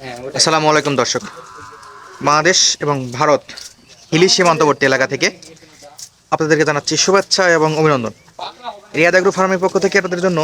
আসসালামু আলাইকুম, দর্শক। বাংলাদেশ এবং ভারত হিলি সীমান্তবর্তী এলাকা থেকে আপনাদেরকে জানাচ্ছি শুভেচ্ছা এবং অভিনন্দন। রিয়াদ অ্যাগ্রো ফার্মের পক্ষ থেকে আপনাদের জন্য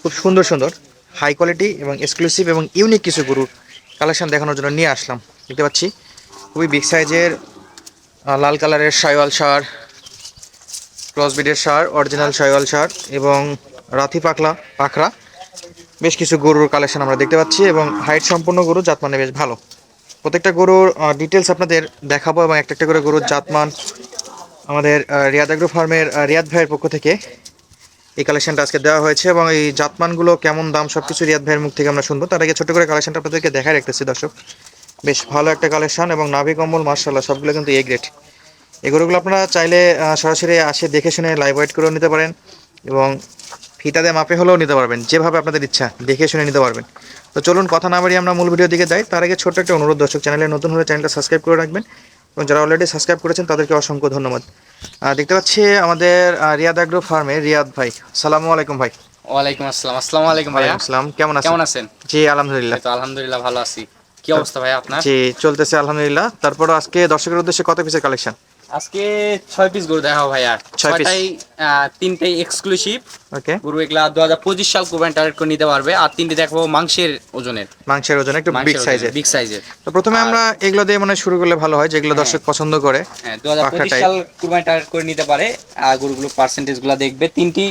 খুব সুন্দর সুন্দর হাই কোয়ালিটি এবং এক্সক্লুসিভ এবং ইউনিক কিছু গরুর কালেকশন দেখানোর জন্য নিয়ে আসলাম। দেখতে পাচ্ছি, খুবই বিগ সাইজের লাল কালারের শাইওয়াল সার ক্রসবিডের সার অরিজিনাল শাইওয়াল সার এবং রাথি পাকলা পাখরা। বেশ কিছু গরুর কালেকশন আমরা দেখতে পাচ্ছি এবং হাইট সম্পূর্ণ গরু জাতমানে বেশ ভালো। প্রত্যেকটা গরুর ডিটেলস আপনাদের দেখাবো এবং একটা একটা করে গরুর জাতমান আমাদের রিয়াদ আগ্রো ফার্মের রিয়াদ ভাইয়ের পক্ষ থেকে এই কালেকশনটা আজকে দেওয়া হয়েছে এবং এই জাতমানগুলো কেমন দাম সব কিছু রিয়াদ ভাইয়ের মুখ থেকে আমরা শুনব। তার আগে ছোট্ট করে কালেকশনটা আপনাদেরকে দেখায় রাখতেছি, দর্শক। বেশ ভালো একটা কালেকশন এবং নাভি কম্বল মার্শাল্লাহ সবগুলো কিন্তু এ গ্রেড এই গরুগুলো আপনারা চাইলে সরাসরি আসে দেখে শুনে লাইভ ওয়েট করেও নিতে পারেন এবং ফিতা দিয়ে মাপে হলেও নিতে পারবেন যেভাবে আপনাদের ইচ্ছা দেখে শুনে নিতে পারবেন। তো চলুন কথা না বাড়িয়ে আমরা মূল ভিডিও দিকে যাই। তার আগে ছোট্ট একটা অনুরোধ দর্শক চ্যানেলে নতুন হলে চ্যানেলটা সাবস্ক্রাইব করে রাখবেন এবং যারা অলরেডি সাবস্ক্রাইব করেছেন তাদেরকে অসংখ্য ধন্যবাদ। দেখতে পাচ্ছি আমাদের রিয়াদ আগ্রো ফার্মে রিয়াদ ভাই। সালামু আলাইকুম ভাই। ওয়ালাইকুম আসসালাম। আসসালামু আলাইকুম ওয়ালাইকুম আসসালাম কেমন আছেন? কেমন আছেন? জি আলহামদুলিল্লাহ। তো আলহামদুলিল্লাহ ভালো আছি। কি অবস্থা ভাই আপনার? জি চলতেছে আলহামদুলিল্লাহ। তারপর আজকে দর্শকের উদ্দেশ্যে কত পিসের কালেকশন আজকে ছয় পিস গরু দেখাও ভাইয়া। ছয় আহ, তিনটাই এক্সক্লুসিভ ওকে গরু এগুলা দু হাজার পঁচিশ সাল কুরবানি টার্গেট করে নিতে পারবে। আর তিনটে দেখব মাংসের ওজনের। মাংসের ওজন একটু বিগ সাইজের বিগ সাইজের তো প্রথমে আমরা এগুলো দিয়ে মানে শুরু করলে ভালো হয় যেগুলো হ্যাঁ। দর্শক পছন্দ করে। হ্যাঁ দু হাজার পঁচিশ সাল কুরবানি টার্গেট করে নিতে পারে। আর গরুগুলো পার্সেন্টেজগুলা দেখবে। তিনটি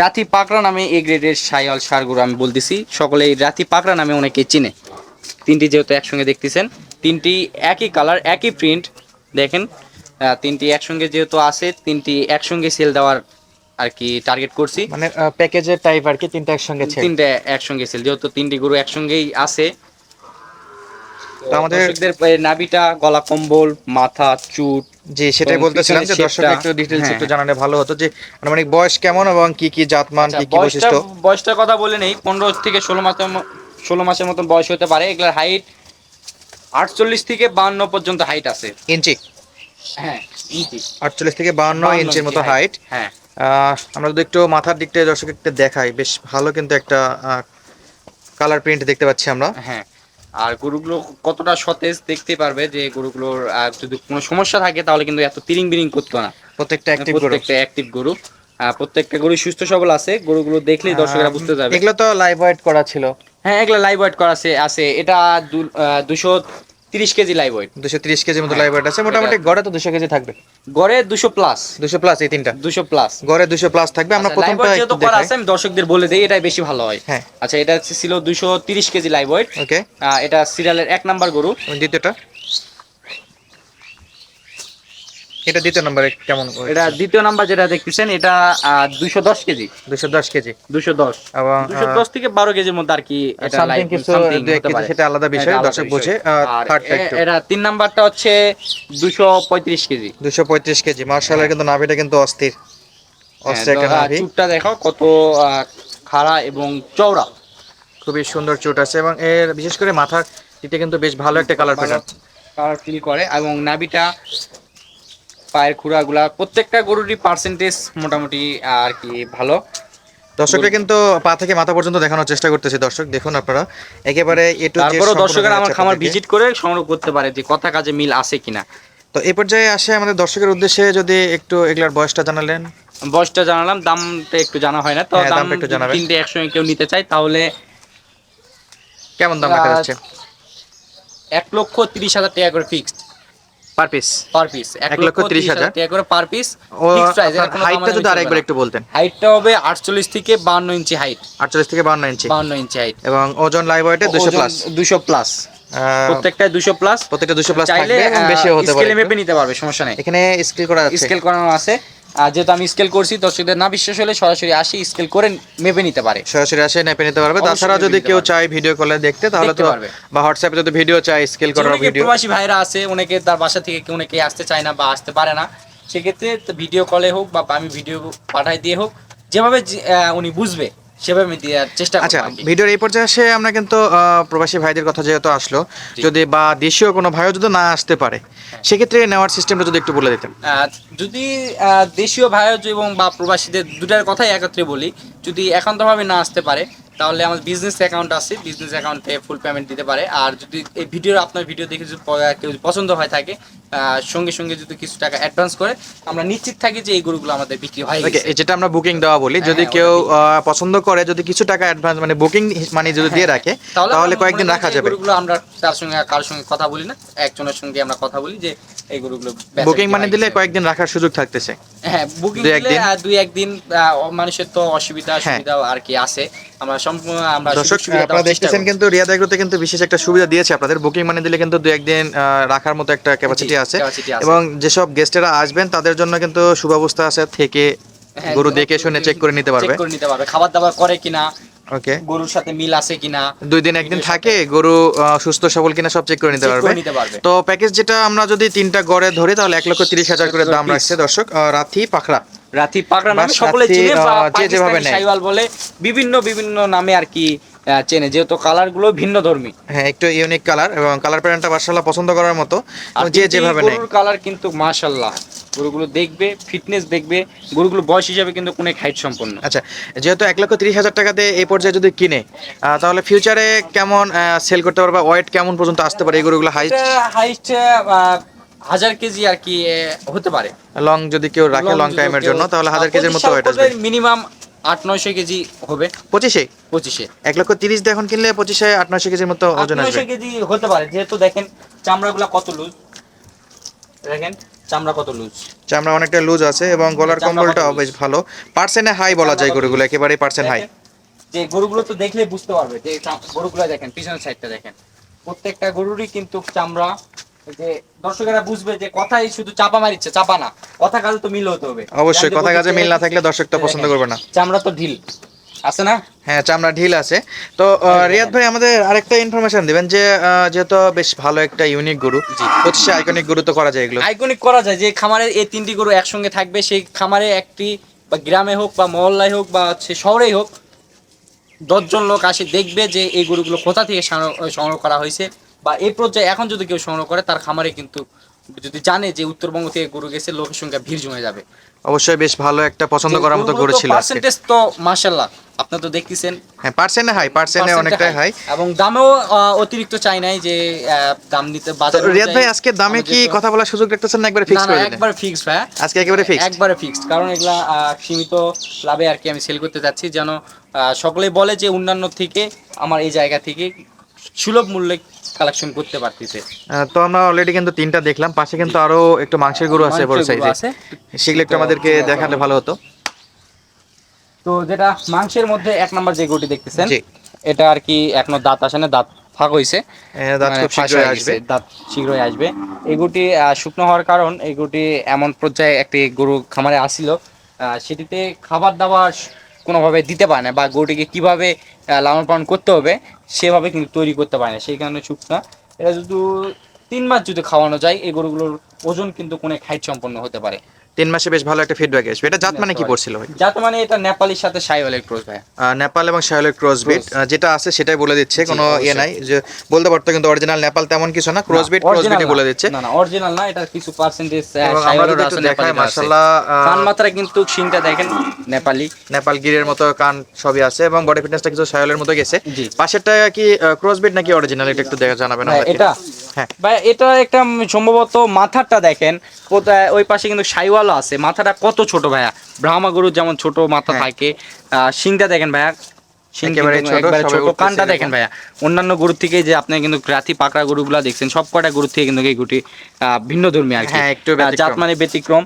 রাতি পাকড়া নামে এ গ্রেডের সাইয়াল সার গরু আমি বলতেছি। সকলে রাতি পাকড়া নামে অনেকে চিনে। তিনটি যেহেতু একসঙ্গে দেখতেছেন তিনটি একই কালার একই প্রিন্ট দেখেন তিনটি একসঙ্গে যেহেতু আছে তিনটি একসঙ্গে সেল দেওয়ার আর কি টার্গেট করছি। মানে প্যাকেজের টাইপ আর কি তিনটা একসঙ্গে তিনটে একসঙ্গে সেল যেহেতু তিনটি গরু একসঙ্গেই আছে। আমাদের- নাভিটা গলা কম্বল মাথা চুট জি সেটাই বলতেছিলাম যে দর্শক একটু ডিটেলস হ্যাঁ। একটু জানালে ভালো হতো যে মানে বয়স কেমন এবং কি কি জাতমান আচ্ছা, কি কি বৈশিষ্ট্য? বয়সটার কথা বলে নেই পনেরো থেকে ষোলো মাসের ষোলো মাসের মতন বয়স হতে পারে। এগুলার হাইট আটচল্লিশ থেকে বান্ন পর্যন্ত হাইট আছে। ইঞ্চি। হ্যাঁ ইঞ্চি আটচল্লিশ থেকে বাউন্ন ইঞ্চির মতো হাইট হ্যাঁ। আমরা যদি একটু মাথার দিকটা দর্শক একটু দেখাই বেশ ভালো কিন্তু একটা কালার প্রিন্ট দেখতে পাচ্ছি আমরা। হ্যাঁ আর গরুগুলো কতটা সতেজ দেখতে পারবে যে গরুগুলোর যদি কোনো সমস্যা থাকে তাহলে কিন্তু এত তিরিং বিরিং করতো না। প্রত্যেকটা অ্যাক্টিভ গরু। প্রত্যেকটা অ্যাক্টিভ গরু। প্রত্যেকটা গরু সুস্থ সবল আছে গরুগুলো দেখলেই দর্শকরা বুঝতে যাবে। এগুলো তো লাইভ ওয়েট করা ছিল। হ্যাঁ এগুলো লাইভ ওয়েট করা আছে আছে। এটা দুশো তিরিশ কেজি লাইভ ওয়েট দুশো তিরিশ কেজির মতো হ্যাঁ, লাইভ ওয়েট আছে মোটামুটি গড়ে তো দুশো কেজি থাকবে। গড়ে দুশো প্লাস দুশো প্লাস এই তিনটা। দুশো প্লাস গড়ে দুশো প্লাস থাকবে আমরা লাইভ প্রথমটা যেহেতু করা আছে আমি দর্শকদের বলে দিই এটাই বেশি ভালো হয়। হ্যাঁ। আচ্ছা এটা ছিল দুশো তিরিশ কেজি লাইভ ওয়েট ওকে এটা সিরিয়ালের এক নাম্বার গরু। দ্বিতীয়টা। এটা দ্বিতীয় নম্বরে কেমন এটা দ্বিতীয় নাম্বার যেটা দেখতেছেন এটা দুশো দশ কেজি। দুশো দশ কেজি। দুশো দশ। এবং দুশো দশ থেকে বারো কেজির মধ্যে আর কি এটা কিছু। সেটা আলাদা বিষয় দর্শক। বুঝে এটা তিন নাম্বারটা হচ্ছে দুশো পঁয়ত্রিশ কেজি। দুশো পঁয়ত্রিশ কেজি মার্শালের কিন্তু নাভিটা কিন্তু অস্থির। অস্থির একটা হ্যাঁ, নাভি। চুটটা দেখো কত খাড়া এবং চওড়া। খুবই সুন্দর চুট আছে এবং এর বিশেষ করে মাথার দিকটা কিন্তু বেশ ভালো একটা কালার প্যাটার্ন কালার ফিল করে এবং নাভিটা পায়ের খুঁড়াগুলা প্রত্যেকটা গরুরই পার্সেন্টেজ মোটামুটি আর কি ভালো। দর্শকরা কিন্তু পা থেকে মাথা পর্যন্ত দেখানোর চেষ্টা করতেছে দর্শক দেখুন আপনারা। একেবারে এ টু তারপরেও দর্শকেরা আমার খামার ভিজিট করে সংগ্রহ করতে পারে যে কথা কাজে মিল আছে কিনা। তো এই পর্যায়ে আসে আমাদের দর্শকের উদ্দেশ্যে যদি একটু এগুলার বয়সটা জানালেন। বয়সটা জানালাম দামটা একটু জানা হয় না তো হ্যাঁ, দাম দামটা একটু জানাবেন। তিনটে একসঙ্গে কেউ নিতে চায় তাহলে কেমন দাম রাখা যাচ্ছে? এক লক্ষ তিরিশ হাজার টাকা করে fixed per piece per piece এক লক্ষ তিরিশ হাজার? টাকা করে পার পিস হাইটটা যদি আরেকবার একটু বলতেন। হাইটটা হবে আটচল্লিশ থেকে বান্ন ইঞ্চি হাইট আটচল্লিশ থেকে বান্ন ইঞ্চি। বান্ন ইঞ্চি হাইট এবং ওজন লাইভ ওয়েটে দুশো প্লাস দুশো প্লাস প্রত্যেকটা 200 প্লাস প্রত্যেকটা দুশো প্লাস চাইলে থাকবে বেশিও হতে পারে স্কেলে মেপে নিতে পারবে সমস্যা নাই। এখানে স্কেল করা আছে। স্কেল করানো আছে। যেহেতু আমি স্কেল করছি দর্শকদের না বিশ্বাস হলে সরাসরি আসে স্কেল করে মেপে নিতে পারে সরাসরি আসে নেপে নিতে পারবে তাছাড়া যদি কেউ। চায় ভিডিও কলে দেখতে তাহলে তো পারবে। বা হোয়াটসঅ্যাপে যদি ভিডিও চায় স্কেল করার ভিডিও প্রবাসী ভাইরা আছে অনেকে তার বাসা থেকে কেউ অনেকে আসতে চায় না বা আসতে পারে না সেক্ষেত্রে ভিডিও কলে হোক বা আমি ভিডিও পাঠাই দিয়ে হোক যেভাবে উনি বুঝবে সেভাবে আমি দেওয়ার চেষ্টা আচ্ছা। ভিডিওর এই পর্যায়ে এসে আমরা কিন্তু প্রবাসী ভাইদের কথা যেহেতু আসলো যদি বা দেশীয় কোনো ভাইও যদি না আসতে পারে সেক্ষেত্রে নেওয়ার সিস্টেমটা যদি একটু বলে দিতেন। যদি দেশীয় ভাইও এবং বা প্রবাসীদের দুটার কথাই একত্রে বলি যদি একান্তভাবে না আসতে পারে তাহলে আমার বিজনেস অ্যাকাউন্ট আছে বিজনেস অ্যাকাউন্টে ফুল পেমেন্ট দিতে পারে। আর যদি এই ভিডিও আপনার ভিডিও দেখে যদি কেউ পছন্দ হয় থাকে সঙ্গে সঙ্গে যদি কিছু টাকা অ্যাডভান্স করে আমরা নিশ্চিত থাকি যে এই গরুগুলো আমাদের বিক্রি হয় যেটা আমরা বুকিং দেওয়া বলি হ্যাঁ, যদি হ্যাঁ, কেউ পছন্দ করে যদি কিছু টাকা অ্যাডভান্স মানে বুকিং মানে যদি দিয়ে রাখে তাহলে কয়েকদিন রাখা যাবে। গরুগুলো আমরা তার সঙ্গে কার সঙ্গে কথা বলি না একজনের সঙ্গে আমরা কথা বলি যে এই গরুগুলো বুকিং মানে দিলে কয়েকদিন রাখার সুযোগ থাকতেছে। হ্যাঁ বুকিং দিলে দুই একদিন মানুষের তো অসুবিধা হ্যাঁ। সুবিধা আর কি আছে। আমরা সম্পূর্ণ আমরা দর্শক আপনারা দেখতেছেন কিন্তু রিয়াদ এগ্রোতে কিন্তু বিশেষ একটা সুবিধা দিয়েছে আপনাদের। বুকিং মানে দিলে কিন্তু দু একদিন রাখার মতো একটা ক্যাপাসিটি আছে। এবং যেসব গেস্টেরা আসবেন তাদের জন্য কিন্তু সুব্যবস্থা আছে থেকে হ্যাঁ, গরু দেখে শুনে চেক করে নিতে পারবে। চেক করে নিতে পারবে। খাবার দাবার করে কিনা ওকে গরুর সাথে মিল আছে কিনা? দুই দিন একদিন থাকে গরু সুস্থ সবল কিনা সব চেক করে নিতে পারবে। তো প্যাকেজ যেটা আমরা যদি তিনটা গড়ে ধরি তাহলে এক লক্ষ তিরিশ হাজার করে দাম রাখছে দর্শক রাথি পাখরা রাথি পাকড়া নামে সকলে চিনে যেভাবে শাইওয়াল বলে বিভিন্ন বিভিন্ন নামে আর কি চেনে যেহেতু কালারগুলো ভিন্ন ধর্মী। হ্যাঁ একটু ইউনিক কালার এবং কালার প্যাটার্নটা মার্শাল্লাহ পছন্দ করার মতো। যে যেভাবে নেয়। কালার কিন্তু মাশাল্লাহ গরুগুলো দেখবে ফিটনেস দেখবে গরুগুলো বয়স হিসাবে কিন্তু কোনো হাইট সম্পন্ন। আচ্ছা যেহেতু এক লক্ষ তিরিশ হাজার টাকাতে এই পর্যায়ে যদি কিনে তাহলে ফিউচারে কেমন সেল করতে পারবে ওয়েট কেমন পর্যন্ত আসতে পারে এই গরুগুলো হাইট হাইট হাজার কেজি আর কি হতে পারে। লং যদি কেউ রাখে লং টাইমের জন্য তাহলে হাজার কেজির মতো ওয়েট আসবে। মিনিমাম আট নয়শো কেজি হবে। পঁচিশে? পঁচিশে। এক লক্ষ তিরিশ দিয়ে এখন কিনলে পঁচিশে আট নয়শো কেজির মতো ওজন আসবে। কেজি হতে পারে যেহেতু দেখেন চামড়াগুলো কত লুজ দেখেন চামড়া কত লুজ চামড়া অনেকটা লুজ আছে এবং গলার বেশ ভালো। পার্সেন্টে হাই বলা যায় গরুগুলো একেবারে পার্সেন্ট হাই যে গরুগুলো তো দেখলে বুঝতে পারবে যে গরুগুলো দেখেন পিছনের সাইডটা দেখেন। প্রত্যেকটা গরুরই কিন্তু চামড়া যে দর্শকেরা বুঝবে যে কথাই শুধু চাপা মারিচ্ছে চাপা না। কথা কাজে তো মিল হতে হবে। অবশ্যই কথা কাজে মিল না থাকলে দর্শকটা পছন্দ করবে না। চামড়া তো ঢিল। আছে না? হ্যাঁ চামড়া ঢিল আছে। তো রিয়াদ ভাই আমাদের আরেকটা ইনফরমেশন দিবেন যে যেহেতু বেশ ভালো একটা ইউনিক গরু। পঁচিশে আইকনিক গরু তো করা যায় এগুলো। আইকনিক করা যায় যে খামারের এই তিনটি গরু একসঙ্গে থাকবে সেই খামারে একটি বা গ্রামে হোক বা মহল্লায় হোক বা হচ্ছে শহরেই হোক দশজন লোক আসে দেখবে যে এই গরুগুলো কোথা থেকে সংগ্রহ করা হয়েছে। বা এই পর্যায়ে এখন যদি কেউ সংগ্রহ করে তার খামারে কিন্তু যদি জানে যে উত্তরবঙ্গ থেকে গরু গেছে লোকের সংখ্যা ভিড় জমে যাবে। অবশ্যই বেশ ভালো একটা পছন্দ করার মতো গরু ছিল পার্সেন্টেজ তো মাশাল্লাহ আপনি তো দেখতেছেন। হ্যাঁ পার্সেন্টে হাই পার্সেন্টে অনেকটাই হাই এবং দামেও অতিরিক্ত চাই নাই যে দাম নিতে বাজার রিয়াদ ভাই আজকে দামে কি কথা বলার সুযোগ রাখতেছেন না একবারে ফিক্স করে দিলেন? একবার ফিক্স ভাই। আজকে একেবারে ফিক্স একবারে ফিক্সড কারণ এগুলা সীমিত লাভে আর কি আমি সেল করতে যাচ্ছি। যেন আহ, সকলেই বলে যে অন্যান্য থেকে আমার এই জায়গা থেকে সুলভ মূল্যে কালেকশন করতে পারতেছে। তো আমরা অলরেডি কিন্তু তিনটা দেখলাম। পাশে কিন্তু আরও একটু মাংসের গরু আছে বড় সাইজে সেগুলো একটু আমাদেরকে দেখালে ভালো হতো। তো যেটা মাংসের মধ্যে এক নাম্বার যে গরুটি দেখতেছেন এটা আর কি এখনও দাঁত আসে না দাঁত ফাঁক হয়েছে এ, দাঁত মানে খুব শীঘ্রই আসবে। দাঁত শীঘ্রই আসবে। এই গরুটি শুকনো হওয়ার কারণ এই গরুটি এমন পর্যায়ে একটি গরু খামারে আসিল সেটিতে খাবার দাবার কোনোভাবে দিতে পারে না বা গরুটিকে কীভাবে লালন পালন করতে হবে সেভাবে কিন্তু তৈরি করতে পারে না, সেই কারণে শুকনা এটা যদি তিন মাস যদি খাওয়ানো যায়, এই গরুগুলোর ওজন কিন্তু কোনো হাইট সম্পন্ন হতে পারে। তিন মাসে বেশ ভালো একটা ফিডব্যাক আসবে। এটা জাত মানে কি পড়ছিল ভাই? যাতে মানে এটা নেপালির সাথে সাইওয়ালের ক্রস ভাই। নেপাল এবং শাহলের ক্রস বিট যেটা আছে সেটাই বলে দিচ্ছে কোনো ইয়ে নাই। যে বলতে পারতো কিন্তু অরিজিনাল নেপাল তেমন কিছু না ক্রস বিট ক্রস বিটই বলে দিচ্ছে। না না অরিজিনাল না এটা কিছু পার্সেন্টেজ যদি একটু দেখাই মার্শাল্লাহ কান মাত্রা কিন্তু সিংটা দেখেন নেপালি। নেপাল গিরের মতো কান সবই আছে এবং বডি ফিটনেসটা কিছু শাহলের মতো গেছে। পাশেরটা কি ক্রস বিট নাকি অরিজিনাল এটা একটু দেখা জানাবেন আমাদেরকে। এটা? হ্যাঁ। ভাই এটা একটা সম্ভবত মাথাটা দেখেন কোথায় ওই পাশে কিন্তু সাইওয়ালও আছে। মাথাটা কত ছোট ভাইয়া? ব্রাহ্মা গরুর যেমন ছোট মাথা হ্যাঁ। থাকে। শিংটা দেখেন ভাইয়া। কিন্তু ছোট, একবারে সবাই ছোট। উঠতেছে কানটা দেখেন ভাইয়া। অন্যান্য গরুর থেকে যে আপনি কিন্তু রাতি পাকড়া গরুগুলা দেখছেন সব কটা গরুর থেকে কিন্তু এই গুটি ভিন্ন ধর্মী আর কি। হ্যাঁ, একটু আহ, ব্যতিক্রম। জাত মানে ব্যতিক্রম।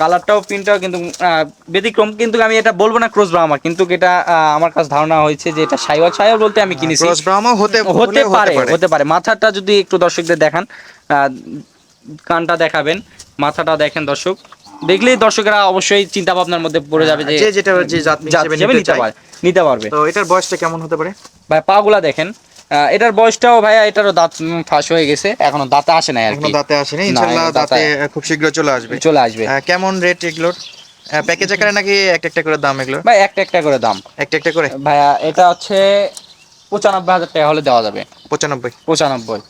কালারটাও প্রিন্টটাও কিন্তু ব্যতিক্রম। কিন্তু আমি এটা বলব না ক্রস ব্রাহ্মা কিন্তু এটা আমার কাছে ধারণা হয়েছে যে এটা সাইওয়াল সাইওয়াল বলতে আমি কিনেছি। ক্রস ব্রাহ্মা হতে হতে পারে। হতে পারে। মাথাটা যদি একটু দর্শকদের দেখান আহ, কানটা দেখাবেন মাথাটা দেখেন দর্শক। দেখলেই দর্শকরা অবশ্যই চিন্তা ভাবনার মধ্যে পড়ে যাবে যে যেটা যে জাত হিসেবে নিতে পারে নিতে পারবে। তো এটার বয়সটা কেমন হতে পারে? ভাই পাগুলা দেখেন। এটার বয়সটাও ভাইয়া এটারও দাঁত ফাঁস হয়ে গেছে। এখনও দাঁতে আসে নাই আর কি। দাঁতে আসেনি ইনশাআল্লাহ দাঁতে- খুব শীঘ্রই চলে আসবে। চলে আসবে। কেমন রেট এগুলোর? প্যাকেজ আকারে নাকি একটা একটা করে দাম এগুলো ভাই একটা একটা করে দাম। একটা একটা করে? ভাইয়া এটা হচ্ছে পঁচানব্বই হাজার টাকা হলে দেওয়া যাবে। পঁচানব্বই। পঁচানব্বই।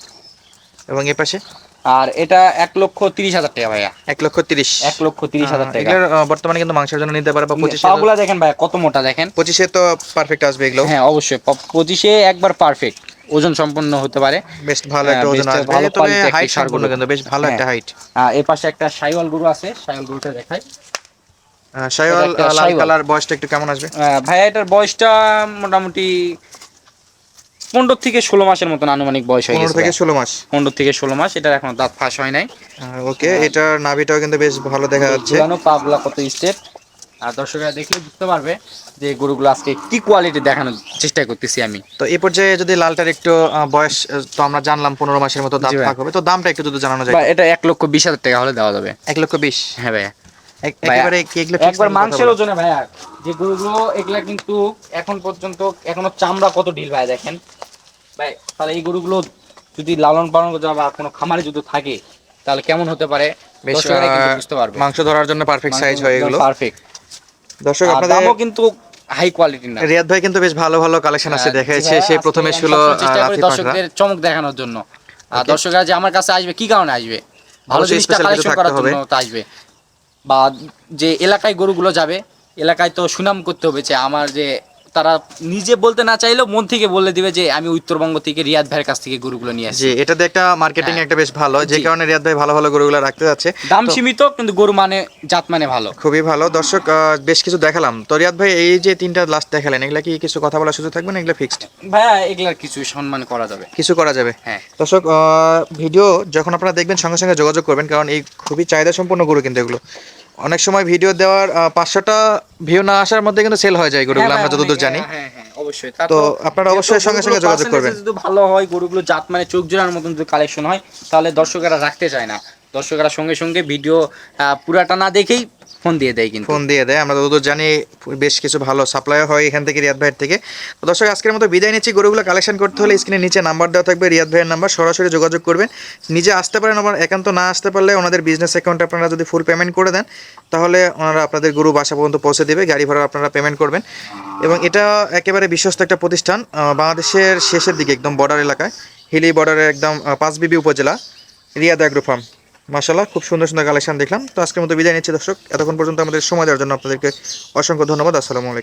এবং এ পাশে? আর এটা এক লক্ষ তিরিশ হাজার টাকা ভাইয়া। এক লক্ষ তিরিশ। এক লক্ষ তিরিশ হাজার টাকা। বর্তমানে কিন্তু মাংসের জন্য নিতে পারে বা পঁচিশে পাগুলা দেখেন ভাইয়া কত মোটা দেখেন। পঁচিশে তো পারফেক্ট আসবে এগুলো। হ্যাঁ অবশ্যই। পঁচিশে একবার পারফেক্ট ওজন সম্পন্ন হতে পারে। বেশ ভালো হ্যাঁ, একটা ওজন আসবে ভালো তবে হাইট সম্পূর্ণ কিন্তু বেশ ভালো একটা হ্যাঁ। হাইট আহ, এর পাশে একটা সাইওয়াল গরু আছে। সাইওয়াল গরুটা দেখাই। শাইওয়াল লাল কালার বয়সটা একটু কেমন আসবে? ভাইয়া এটার বয়সটা মোটামুটি পনেরো থেকে ষোলো মাসের মতন আনুমানিক বয়স হয়ে পনেরো থেকে ষোলো মাস। পনেরো থেকে ষোলো মাস এটার এখন দাঁত ফাঁস হয় নাই। ওকে এটার নাভিটাও কিন্তু বেশ ভালো দেখা যাচ্ছে। পাগুলা কত স্টেপ আর দর্শকরা দেখলে বুঝতে পারবে যে গরুগুলো আজকে কি কোয়ালিটি দেখানোর চেষ্টা করতেছি আমি। তো এই পর্যায়ে যদি লালটার একটু বয়স তো আমরা জানলাম পনেরো মাসের মতো দাম হবে। তো দামটা একটু যদি জানানো যায়। এটা এক লক্ষ বিশ হাজার টাকা হলে দেওয়া যাবে। এক লক্ষ বিশ। হ্যাঁ ভাইয়া, একেবারে এগুলো একবার মাংসের ওজনে ভাইয়া যে গরুগুলো এগুলা কিন্তু এখন পর্যন্ত এখনও চামড়া কত ঢিল ভাই দেখেন? ভাই তাহলে এই গরুগুলো যদি লালন পালন করতে বা কোনো খামারে যদি থাকে তাহলে কেমন হতে পারে? দর্শকরা কিন্তু বুঝতে পারবে। মাংস ধরার জন্য পারফেক্ট সাইজ হয় এগুলো। পারফেক্ট দর্শক আপনাদের কিন্তু হাই কোয়ালিটি না। রিয়াদ ভাই কিন্তু বেশ ভালো ভালো কালেকশন আছে হ্যাঁ, দেখাইছে আজকে প্রথমে ছিল দর্শকদের চমক দেখানোর জন্য। আর দর্শকরা যে আমার কাছে আসবে কি কারণে আসবে? ভালো জিনিসটা কালেকশন করার জন্য আসবে। বা যে এলাকায় গরুগুলো যাবে এলাকায় তো সুনাম করতে হবে যে আমার যে তারা নিজে বলতে না চাইলেও মন থেকে বলে দিবে যে আমি উত্তরবঙ্গ থেকে রিয়াদ ভাইয়ের কাছ থেকে গরুগুলো নিয়ে আসি জি এটাতে একটা মার্কেটিং হ্যাঁ। একটা বেশ ভালো যে কারণে রিয়াদ ভাই ভালো ভালো গরুগুলো রাখতে যাচ্ছে। দাম সীমিত কিন্তু গরু মানে জাত মানে ভালো। খুবই ভালো। দর্শক বেশ কিছু দেখালাম। তো রিয়াদ ভাই এই যে তিনটা লাস্ট দেখালেন এগুলা কি কিছু কথা বলার সুযোগ থাকবে না? এগুলো ফিক্সড ভাইয়া এগুলার কিছু সম্মান করা যাবে। কিছু করা যাবে। হ্যাঁ। দর্শক আহ, ভিডিও যখন আপনারা দেখবেন সঙ্গে সঙ্গে যোগাযোগ করবেন কারণ এই খুবই চাহিদা সম্পন্ন গরু কিন্তু এগুলো। অনেক সময় ভিডিও দেওয়ার পাঁচশোটা ভিউ না আসার মধ্যে কিন্তু সেল হয়ে যায় গরুগুলো হ্যাঁ আমরা যতদূর জানি। হ্যাঁ হ্যাঁ অবশ্যই। তো আপনারা অবশ্যই সঙ্গে সঙ্গে যোগাযোগ করবেন। যদি ভালো হয় গরুগুলো জাত মানে চোখ জোড়ার মতন যদি কালেকশন হয় তাহলে দর্শকেরা রাখতে চায় না। দর্শকেরা সঙ্গে সঙ্গে ভিডিও পুরাটা না দেখেই ফোন দিয়ে দেয় কিন্তু। ফোন দিয়ে দেয়। আমরা যতদূর জানি বেশ কিছু ভালো সাপ্লাই হয় এখান থেকে রিয়াদ ভাইয়ের থেকে। তো দর্শক, আজকের মতো বিদায় নিচ্ছি। গরুগুলো কালেকশন করতে হলে স্ক্রিনের নিচে নাম্বার দেওয়া থাকবে, রিয়াদ ভাইয়ের নাম্বার সরাসরি যোগাযোগ করবেন। নিজে আসতে পারেন, আবার একান্ত না আসতে পারলে ওনাদের বিজনেস অ্যাকাউন্টে আপনারা যদি ফুল পেমেন্ট করে দেন, তাহলে ওনারা আপনাদের গরু বাসা পর্যন্ত পৌঁছে দেবে, গাড়ি ভাড়া আপনারা পেমেন্ট করবেন। এবং এটা একেবারে বিশ্বস্ত একটা প্রতিষ্ঠান বাংলাদেশের শেষের দিকে, একদম বর্ডার এলাকায়। হিলি বর্ডারের একদম পাঁচবিবি উপজেলা, রিয়াদ অ্যাগ্রো ফার্ম মাসাল্লাহ খুব সুন্দর সুন্দর কালেকশন দেখলাম। তো আজকের মতো বিদায় নিচ্ছি দর্শক। এতক্ষণ পর্যন্ত আমাদের সময় দেওয়ার জন্য আপনাদেরকে অসংখ্য ধন্যবাদ। আসসালামু আলাইকুম।